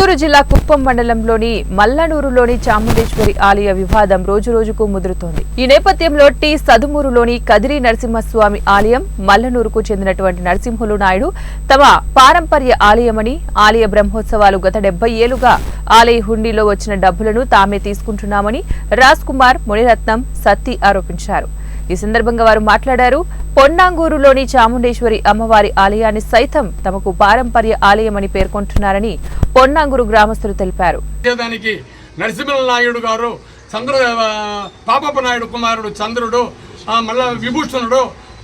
చిత్తూరు జిల్లా కుప్పం మండలంలోని మల్లనూరులోని చాముండేశ్వరి ఆలయ వివాదం రోజురోజుకు ముదురుతోంది. ఈ నేపథ్యంలో టీ. సదుమూరులోని కదిరి నరసింహస్వామి ఆలయం మల్లనూరుకు చెందినటువంటి నరసింహులు నాయుడు తమ పారంపర్య ఆలయమని ఆలయ బ్రహ్మోత్సవాలు గత డెబ్బై ఏళ్ళుగా ఆలయ హుండీలో వచ్చిన డబ్బులను తామే తీసుకుంటున్నామని రాజ్ కుమార్ మునిరత్నం సత్తి ఆరోపించారు. ఈ సందర్భంగా వారు మాట్లాడారు. పొన్నాంగూరులోని చాముండేశ్వరి అమ్మవారి ఆలయాన్ని సైతం తమకు పారంపర్య ఆలయమని పేర్కొంటున్నారని పొన్నాంగూరు గ్రామస్తులు తెలిపారు. దానికి నాయుడు గారు చంద్ర పాపప్ప నాయుడు కుమారుడు చంద్రుడు మళ్ళా విభూషణుడు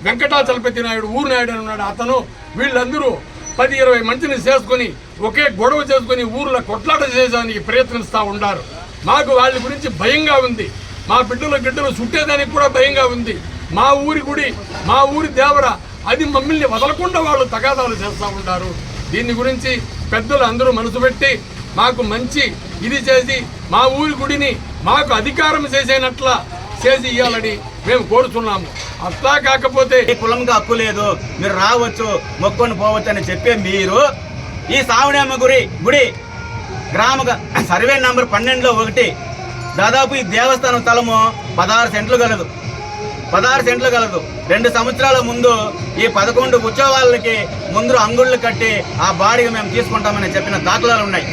వెంకటాచలపతి నాయుడు ఊరు నాయుడు అని ఉన్నాడు అతను. వీళ్ళందరూ పది ఇరవై మందిని చేసుకొని ఒకే గొడవ చేసుకొని ఊర్లో కొట్లాట చేయడానికి ప్రయత్నిస్తూ ఉండారు. మాకు వాళ్ళ గురించి భయంగా ఉంది. మా బిడ్డలు గిడ్డలు చుట్టేదానికి కూడా భయంగా ఉంది. మా ఊరి గుడి మా ఊరి దేవర అది మమ్మల్ని వదలకుండా వాళ్ళు తగాదాలు చేస్తూ ఉంటారు దీని గురించి పెద్దలు అందరూ మనసు పెట్టి మాకు మంచి ఇది చేసి మా ఊరి గుడిని మాకు అధికారం చేసేనట్ల చేసి ఇవ్వాలని మేము కోరుతున్నాము. అట్లా కాకపోతే ఈ కులంగా హక్కు లేదు. మీరు రావచ్చు మొక్కొని పోవచ్చు అని చెప్పే మీరు ఈ సావణమ్మ గుడి గుడి గ్రామ సర్వే నంబర్ పన్నెండులో ఒకటి. దాదాపు ఈ దేవస్థానం స్థలము పదహారు సెంట్లు కలదు పదహారు సెంట్లు కలదు. రెండు సంవత్సరాల ముందు ఈ పదకొండు ఉత్సవాలకి ముందు అంగుళ్ళు కట్టి ఆ బాడీగా మేము తీసుకుంటామని చెప్పిన దాఖలాలు ఉన్నాయి.